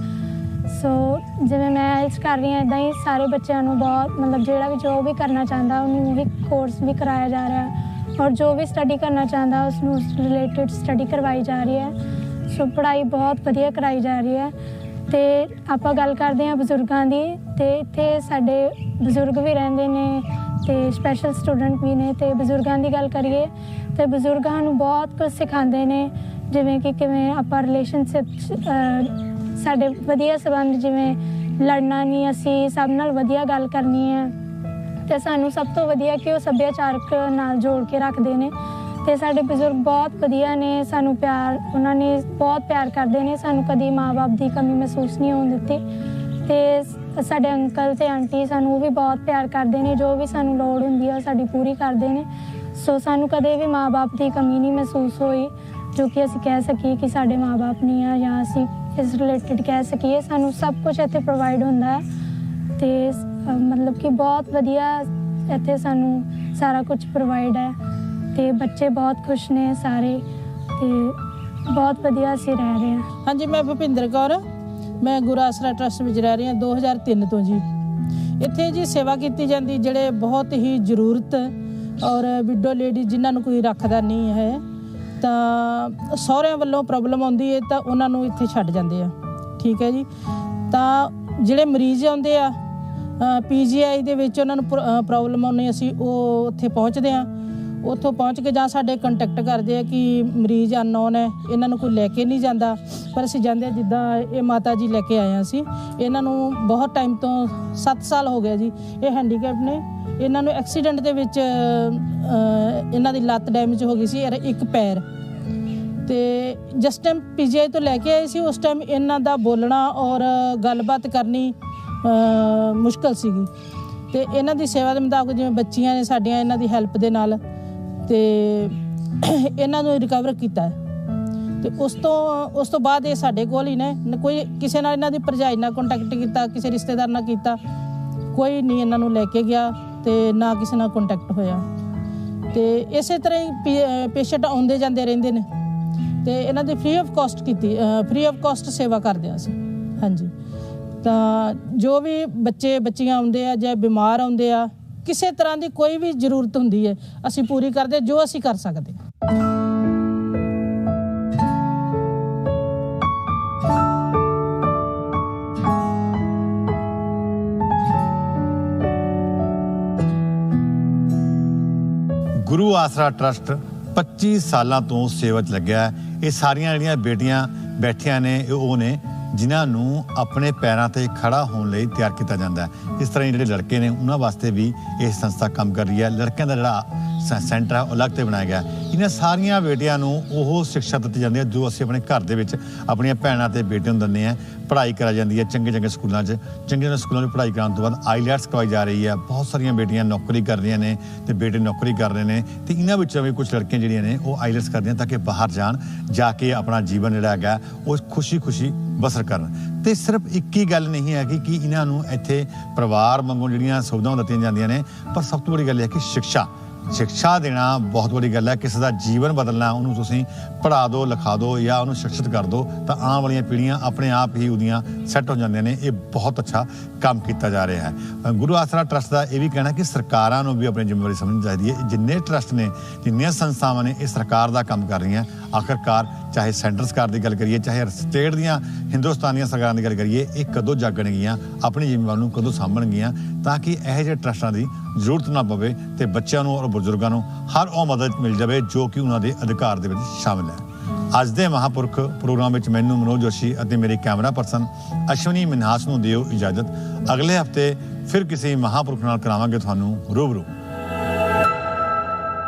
ਸੋ ਜਿਵੇਂ ਮੈਂ ਇਸ ਕਰ ਰਹੀ ਹਾਂ ਇਦਾਂ ਹੀ ਸਾਰੇ ਬੱਚਿਆਂ ਨੂੰ ਬਹੁਤ, ਮਤਲਬ ਜਿਹੜਾ ਵੀ ਜੋ ਵੀ ਕਰਨਾ ਚਾਹੁੰਦਾ, ਉਹਨੂੰ ਵੀ ਕੋਰਸ ਵੀ ਕਰਾਇਆ ਜਾ ਰਿਹਾ ਔਰ ਜੋ ਵੀ ਸਟੱਡੀ ਕਰਨਾ ਚਾਹੁੰਦਾ ਉਸ ਨੂੰ ਉਸ ਰਿਲੇਟਡ ਸਟੱਡੀ ਕਰਵਾਈ ਜਾ ਰਹੀ ਹੈ। ਸੋ ਪੜ੍ਹਾਈ ਬਹੁਤ ਵਧੀਆ ਕਰਾਈ ਜਾ ਰਹੀ ਹੈ। ਤੇ ਆਪਾਂ ਗੱਲ ਕਰਦੇ ਹਾਂ ਬਜ਼ੁਰਗਾਂ ਦੀ, ਤੇ ਇੱਥੇ ਸਾਡੇ ਬਜ਼ੁਰਗ ਵੀ ਰਹਿੰਦੇ ਨੇ, ਤੇ ਸਪੈਸ਼ਲ ਸਟੂਡੈਂਟ ਵੀ ਨੇ। ਤੇ ਬਜ਼ੁਰਗਾਂ ਦੀ ਗੱਲ ਕਰੀਏ, ਤੇ ਬਜ਼ੁਰਗਾਂ ਨੂੰ ਬਹੁਤ ਕੁਝ ਸਿਖਾਉਂਦੇ ਨੇ। ਜਿਵੇਂ ਕਿ ਕਿਵੇਂ ਆਪਾਂ ਰਿਲੇਸ਼ਨਸ਼ਿਪ ਸਾਡੇ ਵਧੀਆ ਸਬੰਧ ਜਿਵੇਂ ਲੜਨਾ ਨਹੀਂ ਅਸੀਂ, ਸਭ ਨਾਲ ਵਧੀਆ ਗੱਲ ਕਰਨੀ ਹੈ। ਤੇ ਸਾਨੂੰ ਸਭ ਤੋਂ ਵਧੀਆ ਕਿ ਉਹ ਸੱਭਿਆਚਾਰਕ ਨਾਲ ਜੋੜ ਕੇ ਰੱਖਦੇ ਨੇ। ਤੇ ਸਾਡੇ ਬਜ਼ੁਰਗ ਬਹੁਤ ਵਧੀਆ ਨੇ, ਸਾਨੂੰ ਪਿਆਰ, ਉਹਨਾਂ ਨੇ ਬਹੁਤ ਪਿਆਰ ਕਰਦੇ ਨੇ। ਸਾਨੂੰ ਕਦੀ ਮਾਪੇ ਦੀ ਕਮੀ ਮਹਿਸੂਸ ਨਹੀਂ ਹੋਣ ਦਿੱਤੀ। ਤੇ ਸਾਡੇ ਅੰਕਲ ਤੇ ਆਂਟੀ ਸਾਨੂੰ ਉਹ ਵੀ ਬਹੁਤ ਪਿਆਰ ਕਰਦੇ ਨੇ, ਜੋ ਵੀ ਸਾਨੂੰ ਲੋੜ ਹੁੰਦੀ ਹੈ ਉਹ ਸਾਡੀ ਪੂਰੀ ਕਰਦੇ ਨੇ। ਸੋ ਸਾਨੂੰ ਕਦੇ ਵੀ ਮਾਪੇ ਦੀ ਕਮੀ ਨਹੀਂ ਮਹਿਸੂਸ ਹੋਈ, ਜੋ ਕਿ ਅਸੀਂ ਕਹਿ ਸਕੀਏ ਕਿ ਸਾਡੇ ਮਾਪੇ ਨਹੀਂ ਆ ਜਾਂ ਅਸੀਂ ਇਸ ਰਿਲੇਟਡ ਕਹਿ ਸਕੀਏ, ਸਾਨੂੰ ਸਭ ਕੁਝ ਇੱਥੇ ਪ੍ਰੋਵਾਈਡ ਹੁੰਦਾ ਹੈ। ਤੇ ਮਤਲਬ ਕਿ ਬਹੁਤ ਵਧੀਆ ਇੱਥੇ ਸਾਨੂੰ ਸਾਰਾ ਕੁਝ ਪ੍ਰੋਵਾਈਡ ਹੈ। ਤੇ ਬੱਚੇ ਬਹੁਤ ਖੁਸ਼ ਨੇ ਸਾਰੇ। ਤੇ ਬਹੁਤ ਵਧੀਆ ਅਸੀਂ ਰਹਿ ਰਹੇ ਹਾਂ। ਹਾਂਜੀ, ਮੈਂ ਭੁਪਿੰਦਰ ਕੌਰ। ਮੈਂ ਗੁਰੂ ਆਸਰਾ ਟਰਸਟ ਵਿੱਚ ਰਹਿ ਰਹੀ ਹਾਂ 2003 ਤੋਂ ਜੀ। ਇੱਥੇ ਜੀ ਸੇਵਾ ਕੀਤੀ ਜਾਂਦੀ, ਜਿਹੜੇ ਬਹੁਤ ਹੀ ਜ਼ਰੂਰਤ ਔਰ ਵਿਡੋ ਲੇਡੀ ਜਿਨ੍ਹਾਂ ਨੂੰ ਕੋਈ ਰੱਖਦਾ ਨਹੀਂ ਹੈ। ਤਾਂ ਸਹੁਰਿਆਂ ਵੱਲੋਂ ਪ੍ਰੋਬਲਮ ਆਉਂਦੀ ਹੈ ਤਾਂ ਉਹਨਾਂ ਨੂੰ ਇੱਥੇ ਛੱਡ ਜਾਂਦੇ ਆ। ਠੀਕ ਹੈ ਜੀ? ਤਾਂ ਜਿਹੜੇ ਮਰੀਜ਼ ਆਉਂਦੇ ਆ ਪੀਜੀਆਈ ਦੇ ਵਿੱਚ ਉਹਨਾਂ ਨੂੰ ਪ੍ਰੋਬਲਮ ਆਉਂਦੀ ਅਸੀਂ ਉਹ ਉੱਥੇ ਪਹੁੰਚਦੇ ਆ ਉੱਥੋਂ ਪਹੁੰਚ ਕੇ ਜਾਂ ਸਾਡੇ ਕੰਟੈਕਟ ਕਰਦੇ ਆ ਕਿ ਮਰੀਜ਼ ਅਨਨੋਨ ਹੈ, ਇਹਨਾਂ ਨੂੰ ਕੋਈ ਲੈ ਕੇ ਨਹੀਂ ਜਾਂਦਾ। ਪਰ ਅਸੀਂ ਜਾਂਦੇ ਆ ਜਿੱਦਾਂ ਇਹ ਮਾਤਾ ਜੀ ਲੈ ਕੇ ਆਏ ਹਾਂ ਅਸੀਂ। ਇਹਨਾਂ ਨੂੰ ਬਹੁਤ ਟਾਈਮ ਤੋਂ 7 ਸਾਲ ਹੋ ਗਿਆ ਜੀ, ਇਹ ਹੈਂਡੀਕੈਪ ਨੇ। ਇਹਨਾਂ ਨੂੰ ਐਕਸੀਡੈਂਟ ਦੇ ਵਿੱਚ ਇਹਨਾਂ ਦੀ ਲੱਤ ਡੈਮੇਜ ਹੋ ਗਈ ਸੀ ਔਰ ਇੱਕ ਪੈਰ। ਤੇ ਜਿਸ ਟਾਈਮ ਪੀਜੀਆਈ ਤੋਂ ਲੈ ਕੇ ਆਏ ਸੀ, ਉਸ ਟਾਈਮ ਇਹਨਾਂ ਦਾ ਬੋਲਣਾ ਔਰ ਗੱਲਬਾਤ ਕਰਨੀ ਮੁਸ਼ਕਲ ਸੀਗੀ। ਤੇ ਇਹਨਾਂ ਦੀ ਸੇਵਾ ਦੇ ਮੁਤਾਬਕ ਜਿਵੇਂ ਬੱਚੀਆਂ ਨੇ ਸਾਡੀਆਂ ਇਹਨਾਂ ਦੀ ਹੈਲਪ ਦੇ ਨਾਲ ਤੇ ਇਹਨਾਂ ਨੂੰ ਰਿਕਵਰ ਕੀਤਾ ਹੈ। ਤੇ ਉਸ ਤੋਂ ਉਸ ਤੋਂ ਬਾਅਦ ਇਹ ਸਾਡੇ ਕੋਲ ਹੀ ਨੇ। ਕੋਈ ਕਿਸੇ ਨਾਲ ਇਹਨਾਂ ਦੀ ਭਰਜਾਈ ਨਾਲ ਕੰਟੈਕਟ ਕੀਤਾ, ਕਿਸੇ ਰਿਸ਼ਤੇਦਾਰ ਨਾਲ ਕੀਤਾ, ਕੋਈ ਨਹੀਂ ਇਹਨਾਂ ਨੂੰ ਲੈ ਕੇ ਗਿਆ ਤੇ ਨਾ ਕਿਸੇ ਨਾਲ ਕੰਟੈਕਟ ਹੋਇਆ। ਤੇ ਇਸੇ ਤਰ੍ਹਾਂ ਹੀ ਪੇਸ਼ੈਂਟ ਆਉਂਦੇ ਜਾਂਦੇ ਰਹਿੰਦੇ ਨੇ। ਤੇ ਇਹਨਾਂ ਦੀ ਫ੍ਰੀ ਆਫ ਕਾਸਟ ਕੀਤੀ ਫ੍ਰੀ ਆਫ ਕਾਸਟ ਸੇਵਾ ਕਰਦੇ ਹਾਂ ਅਸੀਂ। ਹਾਂਜੀ। ਤਾਂ ਜੋ ਵੀ ਬੱਚੇ, ਬੱਚੀਆਂ ਆਉਂਦੇ ਆ ਜਾਂ ਬਿਮਾਰ ਆਉਂਦੇ ਆ, ਕਿਸੇ ਤਰ੍ਹਾਂ ਦੀ ਕੋਈ ਵੀ ਜ਼ਰੂਰਤ ਹੁੰਦੀ ਹੈ, ਅਸੀਂ ਪੂਰੀ ਕਰਦੇ ਜੋ ਅਸੀਂ ਕਰ ਸਕਦੇ ਗੁਰੂ ਆਸਰਾ ਟਰਸਟ 25 ਸਾਲਾਂ ਤੋਂ ਸੇਵਾ 'ਚ ਲੱਗਿਆ ਹੈ। ਇਹ ਸਾਰੀਆਂ ਜਿਹੜੀਆਂ ਬੇਟੀਆਂ ਬੈਠੀਆਂ ਨੇ, ਇਹ ਉਹ ਨੇ, ਜਿਨ੍ਹਾਂ ਨੂੰ ਆਪਣੇ ਪੈਰਾਂ ਤੇ ਖੜਾ ਹੋਣ ਲਈ ਤਿਆਰ ਕੀਤਾ ਜਾਂਦਾ ਹੈ। ਇਸ ਤਰ੍ਹਾਂ ਹੀ ਜਿਹੜੇ ਲੜਕੇ ਨੇ, ਉਹਨਾਂ ਵਾਸਤੇ ਵੀ ਇਹ ਸੰਸਥਾ ਕੰਮ ਕਰ ਰਹੀ ਹੈ। ਲੜਕਿਆਂ ਦਾ ਜਿਹੜਾ ਸ- ਸੈਂਟਰ ਹੈ ਉਹ ਅਲੱਗ ਤੇ ਬਣਾਇਆ ਗਿਆ ਇਹਨਾਂ ਸਾਰੀਆਂ ਬੇਟਿਆਂ ਨੂੰ ਉਹ ਸਿੱਖਿਆ ਦਿੱਤੀ ਜਾਂਦੀ ਹੈ, ਜੋ ਅਸੀਂ ਆਪਣੇ ਘਰ ਦੇ ਵਿੱਚ ਆਪਣੀਆਂ ਭੈਣਾਂ ਤੇ ਬੇਟਿਆਂ ਨੂੰ ਦਿੰਦੇ ਆ ਪੜ੍ਹਾਈ ਕਰਾਈ ਜਾਂਦੀ ਹੈ ਚੰਗੇ ਚੰਗੇ ਸਕੂਲਾਂ 'ਚ। ਚੰਗੇ ਚੰਗੇ ਸਕੂਲਾਂ 'ਚ ਪੜ੍ਹਾਈ ਕਰਾਉਣ ਤੋਂ ਬਾਅਦ ਆਈਲੈਟਸ ਕਰਵਾਈ ਜਾ ਰਹੀ ਹੈ। ਬਹੁਤ ਸਾਰੀਆਂ ਬੇਟੀਆਂ ਨੌਕਰੀ ਕਰ ਰਹੀਆਂ ਨੇ ਤੇ ਬੇਟੇ ਨੌਕਰੀ ਕਰ ਰਹੇ ਨੇ ਤੇ ਇਹਨਾਂ ਵਿੱਚੋਂ ਵੀ ਕੁਝ ਲੜਕੀਆਂ ਜਿਹੜੀਆਂ ਨੇ ਉਹ ਆਈਲੈਟਸ ਕਰਦੀਆਂ ਤਾਂ ਕਿ ਬਾਹਰ ਜਾਣ, ਜਾ ਕੇ ਆਪਣਾ ਜੀਵਨ ਜਿਹੜਾ ਹੈਗਾ, ਉਹ ਖੁਸ਼ੀ-ਖੁਸ਼ੀ ਬਸਰ ਕਰਨ। ਤੇ ਸਿਰਫ ਇੱਕ ਹੀ ਗੱਲ ਨਹੀਂ ਹੈ ਕਿ ਇਹਨਾਂ ਨੂੰ ਇੱਥੇ ਪਰਿਵਾਰ ਵਾਂਗੂ ਜਿਹੜੀਆਂ ਸੁਵਿਧਾਵਾਂ ਦਿੱਤੀਆਂ ਜਾਂਦੀਆਂ ਨੇ, ਪਰ ਸਭ ਤੋਂ ਵੱਡੀ ਗੱਲ ਇਹ ਹੈ ਕਿ ਸਿੱਖਿਆ। ਸਿੱਖਿਆ ਦੇਣਾ ਬਹੁਤ ਵੱਡੀ ਗੱਲ ਹੈ। ਕਿਸੇ ਦਾ ਜੀਵਨ ਬਦਲਣਾ, ਉਹਨੂੰ ਤੁਸੀਂ ਪੜ੍ਹਾ ਦਿਓ ਲਿਖਾ ਦਿਓ ਜਾਂ ਉਹਨੂੰ ਸ਼ਿਕਸ਼ਿਤ ਕਰ ਦਿਓ ਤਾਂ ਆਉਣ ਵਾਲੀਆਂ ਪੀੜ੍ਹੀਆਂ ਆਪਣੇ ਆਪ ਹੀ ਉਹਦੀਆਂ ਸੈੱਟ ਹੋ ਜਾਂਦੀਆਂ ਨੇ, ਇਹ ਬਹੁਤ ਅੱਛਾ ਕੰਮ ਕੀਤਾ ਜਾ ਰਿਹਾ ਹੈ। ਗੁਰੂ ਆਸਰਾ ਟਰਸਟ ਦਾ ਇਹ ਵੀ ਕਹਿਣਾ ਕਿ ਸਰਕਾਰਾਂ ਨੂੰ ਵੀ ਆਪਣੀ ਜ਼ਿੰਮੇਵਾਰੀ ਸਮਝਣੀ ਚਾਹੀਦੀ ਹੈ। ਜਿੰਨੇ ਟਰਸਟ ਨੇ, ਜਿੰਨੀਆਂ ਸੰਸਥਾਵਾਂ ਨੇ, ਇਹ ਸਰਕਾਰ ਦਾ ਕੰਮ ਕਰ ਰਹੀਆਂ। ਆਖਰਕਾਰ ਚਾਹੇ ਸੈਂਟਰ ਸਰਕਾਰ ਦੀ ਗੱਲ ਕਰੀਏ, ਚਾਹੇ ਸਟੇਟ ਦੀਆਂ, ਹਿੰਦੁਸਤਾਨੀਆਂ ਸਰਕਾਰਾਂ ਦੀ ਗੱਲ ਕਰੀਏ, ਇਹ ਕਦੋਂ ਜਾਗਣਗੀਆਂ, ਆਪਣੀ ਜ਼ਿੰਮੇਵਾਰੀ ਨੂੰ ਕਦੋਂ ਸਾਂਭਣਗੀਆਂ ਤਾਂ ਕਿ ਇਹੋ ਜਿਹੇ ਟਰਸਟਾਂ ਦੀ ਜ਼ਰੂਰਤ ਨਾ ਪਵੇ ਤੇ ਬੱਚਿਆਂ ਨੂੰ ਔਰ ਬਜ਼ੁਰਗਾਂ ਨੂੰ ਹਰ ਉਹ ਮਦਦ ਮਿਲ ਜਾਵੇ ਜੋ ਕਿ ਉਹਨਾਂ ਦੇ ਅਧਿਕਾਰ ਦੇ ਵਿੱਚ ਸ਼ਾਮਿਲ ਹੈ। ਅੱਜ ਦੇ ਮਹਾਪੁਰਖ ਪ੍ਰੋਗਰਾਮ ਵਿੱਚ ਮੈਨੂੰ ਮਨੋਜ ਜੋਸ਼ੀ ਅਤੇ ਮੇਰੇ ਕੈਮਰਾ ਪਰਸਨ ਅਸ਼ਵਨੀ ਮਿਨਹਾਸ ਨੂੰ ਦਿਓ ਇਜਾਜ਼ਤ। ਅਗਲੇ ਹਫ਼ਤੇ ਫਿਰ ਕਿਸੇ ਮਹਾਪੁਰਖ ਨਾਲ ਕਰਾਵਾਂਗੇ ਤੁਹਾਨੂੰ ਰੂਬਰੂ।